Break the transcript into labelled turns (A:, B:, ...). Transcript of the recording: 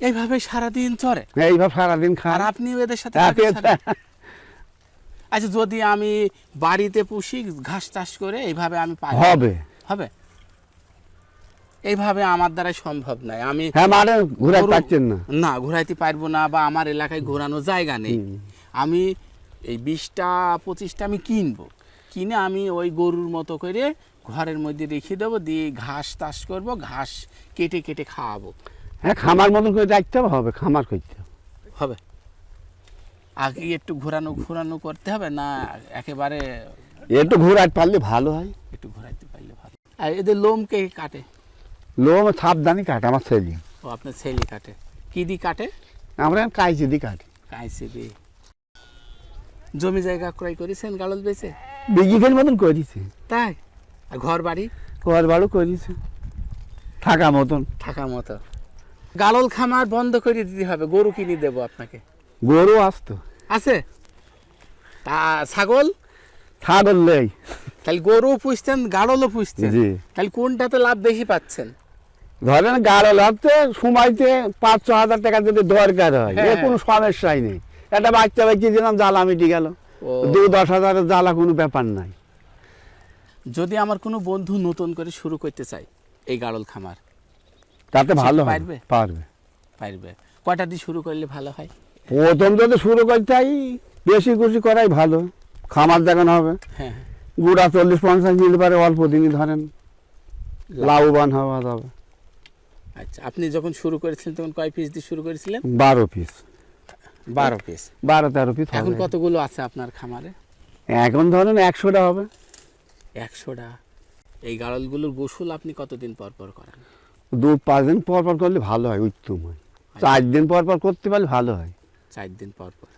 A: এইভাবে সারাদিন চরে
B: এইভাবে সারাদিন খান
A: আপনি এদের সাথে
B: হ্যাঁ?
A: আচ্ছা যদি আমি বাড়িতে পুষি ঘাস চাষ করে এইভাবে আমি পাই।
B: হবে।
A: হবে? এইভাবে আমার দ্বারা সম্ভব নয়। আমি
B: হ্যাঁ মানে ঘুরে
A: গরু-
B: পাচ্ছেন না।
A: না ঘোরাইতে পারব না বা আমার এলাকায় ঘোরানোর জায়গা নেই। আমি এই বিশটা পঁচিশটা আমি কিনবো। কিনে আমি ওই গরুর মতো করে ঘরের মধ্যে রেখে দেবো দিয়ে ঘাস চাষ করব ঘাস কেটে কেটে খাওয়াবো।
B: হ্যাঁ খামার মতন করে দেখতে হবে খামার করতে হবে।
A: আগে একটু ঘোরানো ঘোরানো করতে হবে না একেবারে
B: একটু ঘোরাতে পারলে ভালো হয়।
A: একটু ঘোরাইতে পারলে ভালো। আর এদের লোম কে কাটে?
B: লোম সাবধানে কাটে আমার ছেলে।
A: ও আপনার ছেলে কাটে। কি দি কাটে?
B: আমরা কাইচি দি কাটি।
A: কাঁইসি দিয়ে জমি জায়গা ক্রয় করেছেন গাড়ল বেচে?
B: বিঘিখান মতন করেছে।
A: তাই? আর ঘর বাড়ি
B: কর বাড়ু করেছে। থাকা মতন।
A: থাকা মতো। গালল খামার বন্ধ করে দিতে হবে গরু কিনে দেবো আপনাকে।
B: গরু আসতো।
A: আছে? তা ছাগল?
B: ছাগল নেই।
A: তাহলে গরু পুষতেন গাড়লও পুষতেন।
B: জি।
A: তাহলে কোনটাতে লাভ বেশি পাচ্ছেন?
B: ধরেন গাড়ো লাগতে সময়তে পাঁচ ছ হাজার টাকা যদি দরকার হয় এ
A: হ্যাঁ।
B: কোনো সমস্যাই নেই। একটা বাচ্চা বাচ্চা দিলাম জ্বালা মিটি গেল। দু দশ হাজারের জ্বালা কোনো ব্যাপার নাই।
A: যদি আমার কোনো বন্ধু নতুন করে শুরু করতে চাই এই গাড়ল খামার
B: তাতে ভালো
A: পারবে?
B: পারবে।
A: পারবে। কয়টা দিয়ে শুরু করলে ভালো হয়?
B: প্রথম যদি শুরু করতে হয় বেশি খুশি করাই ভালো। খামার দেখানো হবে।
A: হ্যাঁ।
B: গুড়া চল্লিশ পঞ্চাশ নিতে পারে অল্প দিনই ধরেন। লাভবান হওয়া যাবে।
A: আচ্ছা আপনি যখন শুরু করেছিলেন তখন কয় পিস দিয়ে শুরু করেছিলেন?
B: বারো পিস
A: বারো পিস
B: বারো তেরো পিস
A: এখন কতগুলো আছে আপনার খামারে?
B: এখন ধরেন একশোটা হবে।
A: একশোটা। এই গাড়লগুলোর গোসল আপনি কতদিন পর পর করেন?
B: দু পাঁচ দিন পর পর করলে ভালো হয় উত্তম হয়। চার দিন পর পর করতে পারলে ভালো হয়।
A: চার দিন পর পর।